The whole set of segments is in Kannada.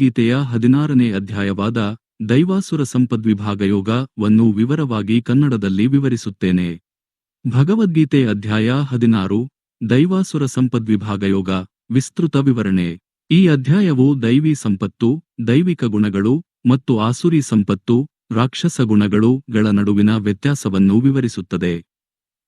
ಗೀತೆಯ ಹದಿನಾರನೇ ಅಧ್ಯಾಯವಾದ ದೈವಾಸುರ ಸಂಪದ್ವಿಭಾಗ ಯೋಗವನ್ನು ವಿವರವಾಗಿ ಕನ್ನಡದಲ್ಲಿ ವಿವರಿಸುತ್ತೇನೆ. ಭಗವದ್ಗೀತೆ ಅಧ್ಯಾಯ ಹದಿನಾರು, ದೈವಾಸುರ ಸಂಪದ್ವಿಭಾಗ ಯೋಗ, ವಿಸ್ತೃತ ವಿವರಣೆ. ಈ ಅಧ್ಯಾಯವು ದೈವಿ ಸಂಪತ್ತು, ದೈವಿಕ ಗುಣಗಳು ಮತ್ತು ಆಸುರಿ ಸಂಪತ್ತು, ರಾಕ್ಷಸ ಗುಣಗಳು ಗಳ ನಡುವಿನ ವ್ಯತ್ಯಾಸವನ್ನು ವಿವರಿಸುತ್ತದೆ.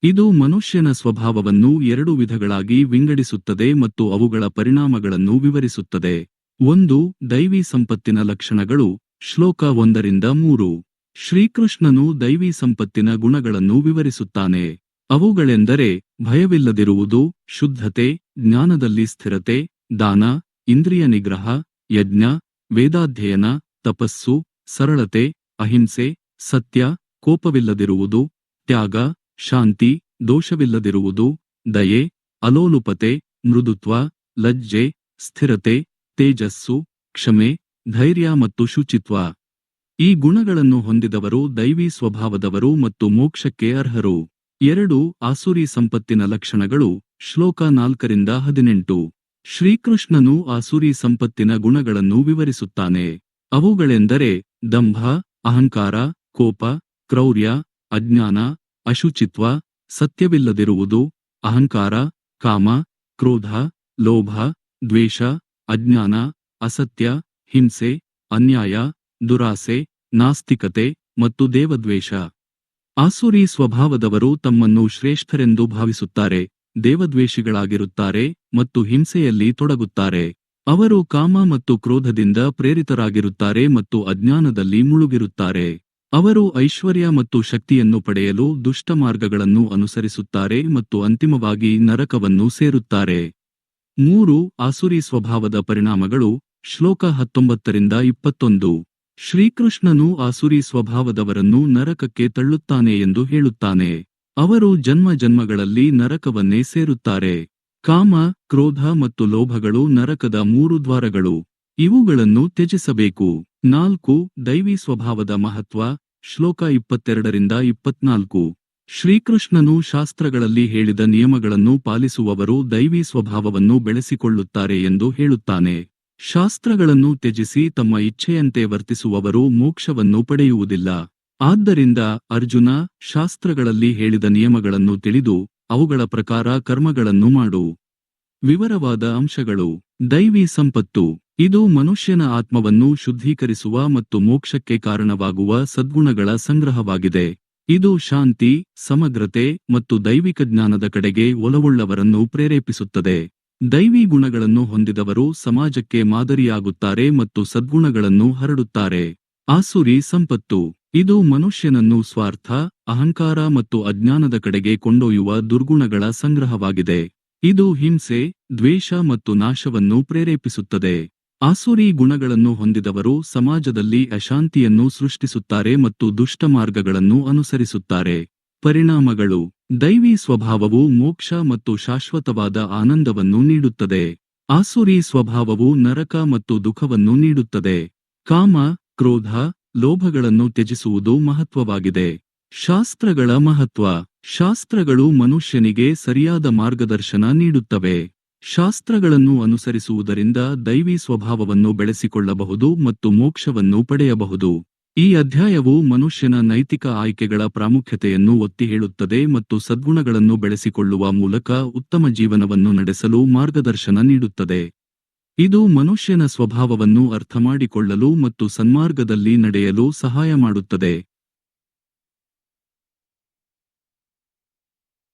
ಇದು ಮನುಷ್ಯನ ಸ್ವಭಾವವನ್ನು ಎರಡು ವಿಧಗಳಾಗಿ ವಿಂಗಡಿಸುತ್ತದೆ ಮತ್ತು ಅವುಗಳ ಪರಿಣಾಮಗಳನ್ನು ವಿವರಿಸುತ್ತದೆ. ಒಂದು, ದೈವಿ ಸಂಪತ್ತಿನ ಲಕ್ಷಣಗಳು, ಶ್ಲೋಕ ಒಂದರಿಂದ ಮೂರು. ಶ್ರೀಕೃಷ್ಣನು ದೈವಿ ಸಂಪತ್ತಿನ ಗುಣಗಳನ್ನು ವಿವರಿಸುತ್ತಾನೆ. ಅವುಗಳೆಂದರೆ, ಭಯವಿಲ್ಲದಿರುವುದು, ಶುದ್ಧತೆ, ಜ್ಞಾನದಲ್ಲಿ ಸ್ಥಿರತೆ, ದಾನ, ಇಂದ್ರಿಯ ನಿಗ್ರಹ, ಯಜ್ಞ, ವೇದಾಧ್ಯಯನ, ತಪಸ್ಸು, ಸರಳತೆ, ಅಹಿಂಸೆ, ಸತ್ಯ, ಕೋಪವಿಲ್ಲದಿರುವುದು, ತ್ಯಾಗ, ಶಾಂತಿ, ದೋಷವಿಲ್ಲದಿರುವುದು, ದಯೆ, ಅಲೋಲುಪತೆ, ಮೃದುತ್ವ, ಲಜ್ಜೆ, ಸ್ಥಿರತೆ ತೇಜಸ್ಸು, ಕ್ಷಮೆ, ಧೈರ್ಯ ಮತ್ತು ಶುಚಿತ್ವ. ಈ ಗುಣಗಳನ್ನು ಹೊಂದಿದವರು ದೈವಿ ಸ್ವಭಾವದವರು ಮತ್ತು ಮೋಕ್ಷಕ್ಕೆ ಅರ್ಹರು. ಎರಡು, ಆಸುರಿ ಸಂಪತ್ತಿನ ಲಕ್ಷಣಗಳು, ಶ್ಲೋಕ ನಾಲ್ಕರಿಂದ ಹದಿನೆಂಟು. ಶ್ರೀಕೃಷ್ಣನು ಆಸುರಿ ಸಂಪತ್ತಿನ ಗುಣಗಳನ್ನು ವಿವರಿಸುತ್ತಾನೆ. ಅವುಗಳೆಂದರೆ, ದಂಭ, ಅಹಂಕಾರ, ಕೋಪ, ಕ್ರೌರ್ಯ, ಅಜ್ಞಾನ, ಅಶುಚಿತ್ವ, ಸತ್ಯವಿಲ್ಲದಿರುವುದು, ಅಹಂಕಾರ, ಕಾಮ, ಕ್ರೋಧ, ಲೋಭ, ದ್ವೇಷ ಅಜ್ಞಾನ, ಅಸತ್ಯ, ಹಿಂಸೆ, ಅನ್ಯಾಯ, ದುರಾಸೆ, ನಾಸ್ತಿಕತೆ ಮತ್ತು ದೇವದ್ವೇಷ. ಆಸುರಿ ಸ್ವಭಾವದವರು ತಮ್ಮನ್ನು ಶ್ರೇಷ್ಠರೆಂದು ಭಾವಿಸುತ್ತಾರೆ, ದೇವದ್ವೇಷಿಗಳಾಗಿರುತ್ತಾರೆ ಮತ್ತು ಹಿಂಸೆಯಲ್ಲಿ ತೊಡಗುತ್ತಾರೆ. ಅವರು ಕಾಮ ಮತ್ತು ಕ್ರೋಧದಿಂದ ಪ್ರೇರಿತರಾಗಿರುತ್ತಾರೆ ಮತ್ತು ಅಜ್ಞಾನದಲ್ಲಿ ಮುಳುಗಿರುತ್ತಾರೆ. ಅವರು ಐಶ್ವರ್ಯ ಮತ್ತು ಶಕ್ತಿಯನ್ನು ಪಡೆಯಲು ದುಷ್ಟ ಮಾರ್ಗಗಳನ್ನು ಅನುಸರಿಸುತ್ತಾರೆ ಮತ್ತು ಅಂತಿಮವಾಗಿ ನರಕವನ್ನು ಸೇರುತ್ತಾರೆ. ಮೂರು ಆಸುರಿ ಸ್ವಭಾವದ ಪರಿಣಾಮಗಳು, ಶ್ಲೋಕ ಹತ್ತೊಂಬತ್ತರಿಂದ ಇಪ್ಪತ್ತೊಂದು. ಶ್ರೀಕೃಷ್ಣನು ಆಸುರಿ ಸ್ವಭಾವದವರನ್ನು ನರಕಕ್ಕೆ ತಳ್ಳುತ್ತಾನೆ ಎಂದು ಹೇಳುತ್ತಾನೆ. ಅವರು ಜನ್ಮ ಜನ್ಮಗಳಲ್ಲಿ ನರಕವನ್ನೇ ಸೇರುತ್ತಾರೆ. ಕಾಮ, ಕ್ರೋಧ ಮತ್ತು ಲೋಭಗಳು ನರಕದ ಮೂರು ದ್ವಾರಗಳು. ಇವುಗಳನ್ನು ತ್ಯಜಿಸಬೇಕು. ನಾಲ್ಕು, ದೈವಿ ಸ್ವಭಾವದ ಮಹತ್ವ, ಶ್ಲೋಕ ಇಪ್ಪತ್ತೆರಡರಿಂದ ಇಪ್ಪತ್ನಾಲ್ಕು. ಶ್ರೀಕೃಷ್ಣನು ಶಾಸ್ತ್ರಗಳಲ್ಲಿ ಹೇಳಿದ ನಿಯಮಗಳನ್ನು ಪಾಲಿಸುವವರು ದೈವಿ ಸ್ವಭಾವವನ್ನು ಬೆಳೆಸಿಕೊಳ್ಳುತ್ತಾರೆ ಎಂದು ಹೇಳುತ್ತಾನೆ. ಶಾಸ್ತ್ರಗಳನ್ನು ತ್ಯಜಿಸಿ ತಮ್ಮ ಇಚ್ಛೆಯಂತೆ ವರ್ತಿಸುವವರು ಮೋಕ್ಷವನ್ನು ಪಡೆಯುವುದಿಲ್ಲ. ಆದ್ದರಿಂದ ಅರ್ಜುನ ಶಾಸ್ತ್ರಗಳಲ್ಲಿ ಹೇಳಿದ ನಿಯಮಗಳನ್ನು ತಿಳಿದು ಅವುಗಳ ಪ್ರಕಾರ ಕರ್ಮಗಳನ್ನು ಮಾಡು. ವಿವರವಾದ ಅಂಶಗಳು. ದೈವಿ ಸಂಪತ್ತು. ಇದು ಮನುಷ್ಯನ ಆತ್ಮವನ್ನು ಶುದ್ಧೀಕರಿಸುವ ಮತ್ತು ಮೋಕ್ಷಕ್ಕೆ ಕಾರಣವಾಗುವ ಸದ್ಗುಣಗಳ ಸಂಗ್ರಹವಾಗಿದೆ. ಇದು ಶಾಂತಿ, ಸಮಗ್ರತೆ ಮತ್ತು ದೈವಿಕ ಜ್ಞಾನದ ಕಡೆಗೆ ಒಲವುಳ್ಳವರನ್ನು ಪ್ರೇರೇಪಿಸುತ್ತದೆ. ದೈವಿ ಗುಣಗಳನ್ನು ಹೊಂದಿದವರು ಸಮಾಜಕ್ಕೆ ಮಾದರಿಯಾಗುತ್ತಾರೆ ಮತ್ತು ಸದ್ಗುಣಗಳನ್ನು ಹರಡುತ್ತಾರೆ. ಆಸುರಿ ಸಂಪತ್ತು. ಇದು ಮನುಷ್ಯನನ್ನು ಸ್ವಾರ್ಥ, ಅಹಂಕಾರ ಮತ್ತು ಅಜ್ಞಾನದ ಕಡೆಗೆ ಕೊಂಡೊಯ್ಯುವ ದುರ್ಗುಣಗಳ ಸಂಗ್ರಹವಾಗಿದೆ. ಇದು ಹಿಂಸೆ, ದ್ವೇಷ ಮತ್ತು ನಾಶವನ್ನು ಪ್ರೇರೇಪಿಸುತ್ತದೆ. ಆಸುರಿ ಗುಣಗಳನ್ನು ಹೊಂದಿದವರು ಸಮಾಜದಲ್ಲಿ ಅಶಾಂತಿಯನ್ನು ಸೃಷ್ಟಿಸುತ್ತಾರೆ ಮತ್ತು ದುಷ್ಟ ಮಾರ್ಗಗಳನ್ನು ಅನುಸರಿಸುತ್ತಾರೆ. ಪರಿಣಾಮಗಳು. ದೈವಿ ಸ್ವಭಾವವು ಮೋಕ್ಷ ಮತ್ತು ಶಾಶ್ವತವಾದ ಆನಂದವನ್ನು ನೀಡುತ್ತದೆ. ಆಸುರಿ ಸ್ವಭಾವವು ನರಕ ಮತ್ತು ದುಃಖವನ್ನು ನೀಡುತ್ತದೆ. ಕಾಮ, ಕ್ರೋಧ, ಲೋಭಗಳನ್ನು ತ್ಯಜಿಸುವುದು ಮಹತ್ವವಾಗಿದೆ. ಶಾಸ್ತ್ರಗಳ ಮಹತ್ವ. ಶಾಸ್ತ್ರಗಳು ಮನುಷ್ಯನಿಗೆ ಸರಿಯಾದ ಮಾರ್ಗದರ್ಶನ ನೀಡುತ್ತವೆ. ಶಾಸ್ತ್ರಗಳನ್ನು ಅನುಸರಿಸುವುದರಿಂದ ದೈವಿ ಸ್ವಭಾವವನ್ನು ಬೆಳೆಸಿಕೊಳ್ಳಬಹುದು ಮತ್ತು ಮೋಕ್ಷವನ್ನು ಪಡೆಯಬಹುದು. ಈ ಅಧ್ಯಾಯವು ಮನುಷ್ಯನ ನೈತಿಕ ಆಯ್ಕೆಗಳ ಪ್ರಾಮುಖ್ಯತೆಯನ್ನು ಒತ್ತಿ ಹೇಳುತ್ತದೆ ಮತ್ತು ಸದ್ಗುಣಗಳನ್ನು ಬೆಳೆಸಿಕೊಳ್ಳುವ ಮೂಲಕ ಉತ್ತಮ ಜೀವನವನ್ನು ನಡೆಸಲು ಮಾರ್ಗದರ್ಶನ ನೀಡುತ್ತದೆ. ಇದು ಮನುಷ್ಯನ ಸ್ವಭಾವವನ್ನು ಅರ್ಥಮಾಡಿಕೊಳ್ಳಲು ಮತ್ತು ಸನ್ಮಾರ್ಗದಲ್ಲಿ ನಡೆಯಲು ಸಹಾಯ ಮಾಡುತ್ತದೆ.